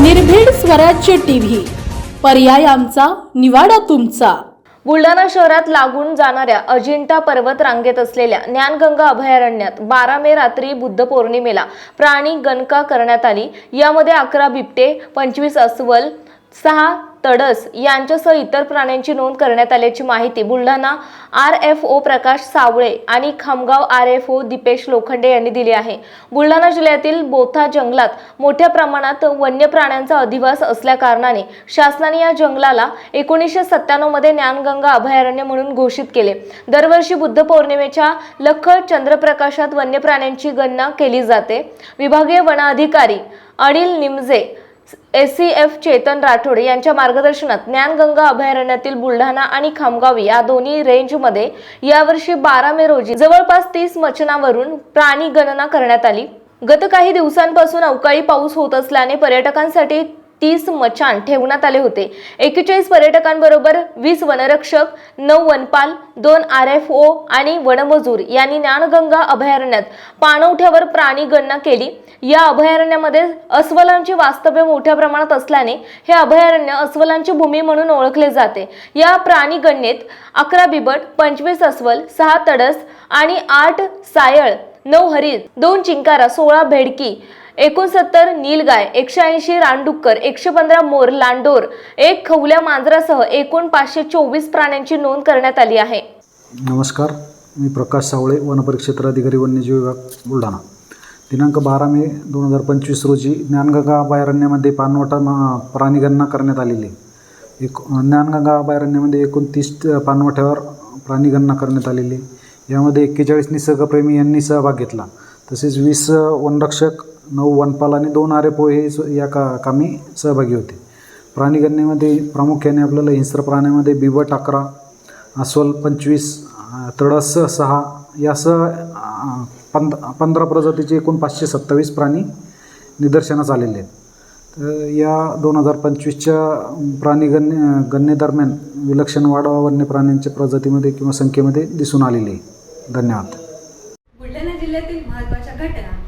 निर्भीड स्वराज्य टीव्ही. पर्याय आमचा निवाडा तुमचा. बुलढाणा शहरात लागून जाणाऱ्या अजिंठा पर्वत रांगेत असलेल्या ज्ञानगंगा अभयारण्यात बारा मे रात्री बुद्ध पौर्णिमेला प्राणी गणका करण्यात आली. यामध्ये अकरा बिबटे पंचवीस अस्वल सहा तडस यांच्यासह इतर प्राण्यांची नोंद करण्यात आल्याची माहिती Buldhana R F O Prakash Sawale आणि Khamgaon R F O Dipesh Lokhande यांनी दिली आहे. बुलढाणा जिल्ह्यातील बोथा जंगलात मोठ्या प्रमाणात वन्य प्राण्यांचा अधिवास असल्या कारणाने शासनाने या जंगलाला एकोणीसशे सत्त्याण्णवमध्ये ज्ञानगंगा अभयारण्य म्हणून घोषित केले. दरवर्षी बुद्ध पौर्णिमेच्या लख चंद्रप्रकाशात वन्य प्राण्यांची गणना केली जाते. विभागीय वन अधिकारी Anil Nimje S C F Chetan Rathod यांच्या मार्गदर्शनात ज्ञानगंगा अभयारण्यातील बुलढाणा आणि खामगावी या दोन्ही रेंजमध्ये यावर्षी बारा मे रोजी जवळपास तीस मचनावरून प्राणी गणना करण्यात आली. गत काही दिवसांपासून अवकाळी पाऊस होत असल्याने पर्यटकांसाठी तीस मचाण ठेवण्यात आले होते. एकेचाळीस पर्यटकांबरोबर वीस वनरक्षक नऊ वनपाल दोन आर एफ ओ आणि वनमजूर यांनी ज्ञानगंगा अभयारण्यात पाणवठ्यावर प्राणी गणना केली. या अभयारण्यामध्ये अस्वलांचे वास्तव्य मोठ्या प्रमाणात असल्याने हे अभयारण्य अस्वलांची भूमी म्हणून ओळखले जाते. या प्राणी गणनेत अकरा बिबट पंचवीस अस्वल सहा तडस आणि आठ सायळ नऊ हरित दोन चिंकारा सोळा भेडकी एकोणसत्तर नीलगाय एकशे ऐंशी रानडुक्कर एकशे पंधरा मोर लांडोर एक खवल्या मांजरासह एकूण पाचशे चोवीस प्राण्यांची नोंद करण्यात आली आहे. नमस्कार. मी प्रकाश सावळे वनपरिक्षेत्र अधिकारी वन्यजीव विभाग बुलढाणा. दिनांक बारा मे दोन हजार पंचवीस रोजी ज्ञानगंगा अभयारण्यामध्ये पानवटा प्राणीगणना करण्यात आलेली एक ज्ञानगंगा अभयारण्यामध्ये एकूण तीस पाणवठ्यावर प्राणीगणना करण्यात आलेली यामध्ये एक्केचाळीस निसर्गप्रेमी यांनी सहभाग घेतला. तसेच वीस वनरक्षक नऊ वनपाल आणि दोन आर एफ ओ हे स- या का कामी सहभागी होते. प्राणीगणनेमध्ये प्रामुख्याने आपल्याला हिंस्र प्राण्यामध्ये बिबट अकरा अस्वल पंचवीस तडस सहा यासह पंध पंधरा प्रजातीचे एकूण पाचशे सत्तावीस प्राणी निदर्शनास आलेले आहेत. तर या दोन हजार पंचवीसच्या प्राणीगणने गणनेदरम्यान विलक्षण वाढवा वन्य प्राण्यांच्या प्रजातीमध्ये किंवा संख्येमध्ये दिसून आलेली आहे. धन्यवाद. बुलढाणा जिल्ह्यातील महत्त्वाच्या घटना